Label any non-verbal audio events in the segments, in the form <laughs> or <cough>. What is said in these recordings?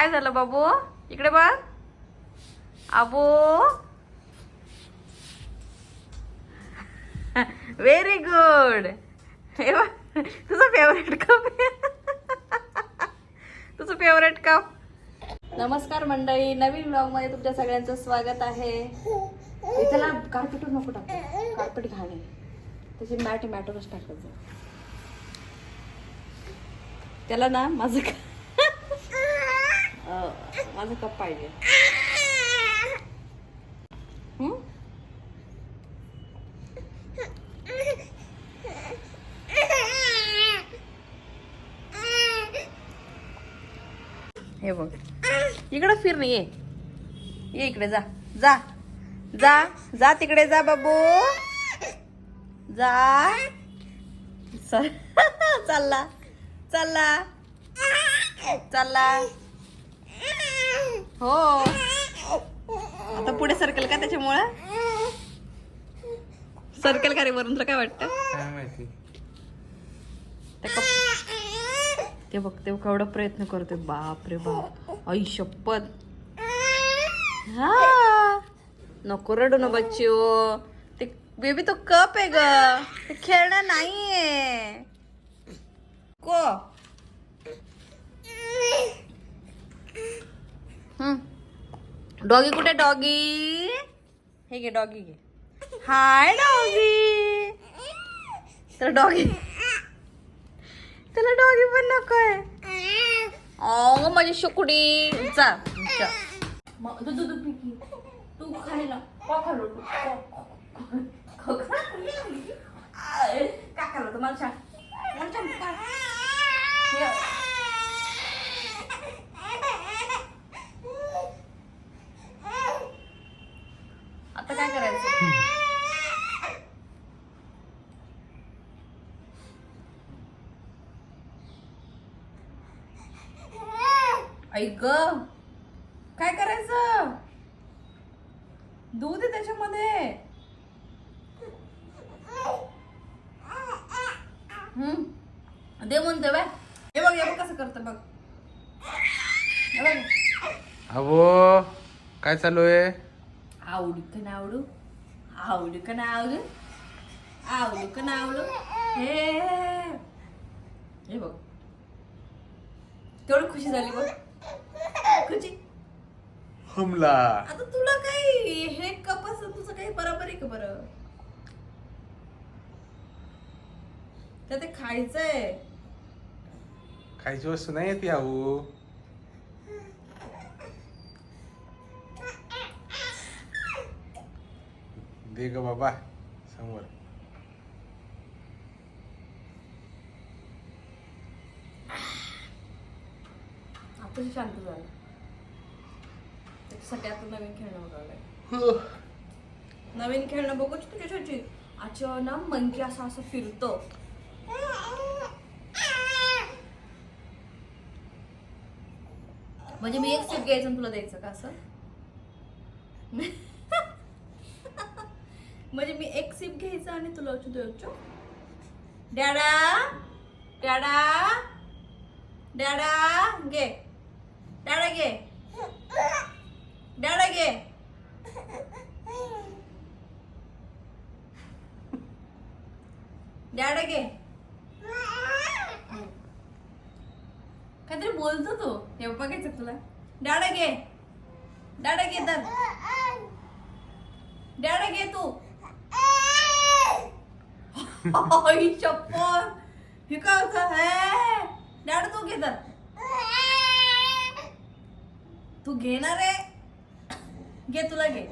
काय झालं बाबू? इकडे बघ. आबू व्हेरी गुड हे बघ, तुझं फेवरेट कप तुझं फेवरेट कप नमस्कार मंडळी. नवीन ब्लॉगमध्ये तुमच्या सगळ्यांचं स्वागत आहे. त्याला कार्पेट नको टाकू. कार्पेट घाणे त्याची मॅट मॅटवरच टाकायचं. त्याला ना माझं माझं कप पाहिजे. हे बघ. इकडं फिर नाही ये. ये इकडे जा. जा. जा. जा तिकडे जा बाबू. जा. चल. <laughs> चालला. चालला. चालला. हो. आता पुढे सर्कल का त्याच्यामुळं? सर्कल का रे वरून तुला काय वाटतं? काय माहिती. त्या कप ते बघ ते केवढा प्रयत्न करतोय. बाप रे बाप. आई शपथ. हा. नको रडू ना बच्चो. ते बेबी तो कप आहे ग. ते खेळणं नाहीये. को? डॉगी कुठे डॉगी हे घे डॉगी घे. हाय डॉगी तर डॉगी त्याला डॉगी पण नकोय अ माझी शुकडी. जा तू खायला का खाल्लो तू? ख- ख- ख- आय, का खाल्लं तू? मला सांग. मला सांग, काय? हे. आता काय करायचं? ऐक काय करायचं? दूध आहे त्याच्यामध्ये. हम्म? दे म्हणते बाय. हे बघ हे बघ कसं करतं बघ. हे बघ. अहो काय चालू आहे? आवडू आवडू आवडू का ना आवडू आवडू का ना आवडू हे हे बघ. तेवढी खुशी झाली बघ. खुशी. हमला. आता तुला काही हे कपास तुझं काही बरोबर आहे का बरं? तर ते खायचंय. खायची वस्तू नाही येते अहो दे ग बाबा समोर. शांत झालं. त्याच्यासाठी आता नवीन खेळणं बघावलंय नवीन खेळणं बघू तुझ्या छोटी अच्छा ना मंकी असं असं फिरतो. म्हणजे मी एक सीट घ्यायचं तुला द्यायचं का असं? म्हणजे मी एक सिप घ्यायचं आणि तुला उचू द्यायचो डॅडा डॅडा डॅडा घे. डॅडा घे. डॅडा घे. डॅडा घे. काहीतरी बोलतो तो. हे बघायचं तुला. डॅडा घे. डॅडा घे तर डॅडा घे तू. आई चप्पल हे काय होतं? हे डॅडा तू घे तर तू घेणार आहे? घे तुला घे.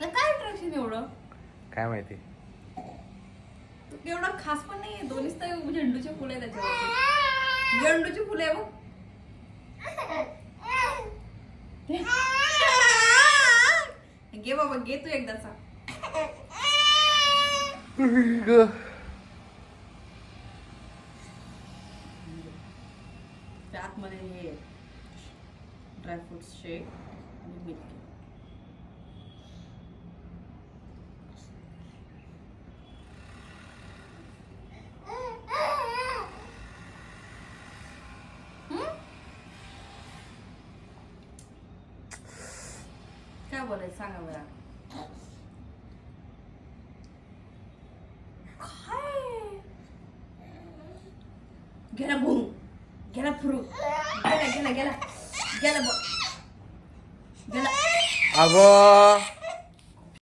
काय अट्रॅक्शन एवढं? काय माहिती? तू एवढा खास पण नाही दोन्हीच तर झेंडूचे फुले आहे त्याच्यावरती. झेंडूची फुले आहे बघ. घे तू एकदाचा आतमध्ये हे ड्रायफ्रुट्स शेक आणि मिल्क काय बोलायचं सांगा बरं. Kai. Get up, boom. Get up, bro. Get up, get up, get up. Get up. Get up. Abah.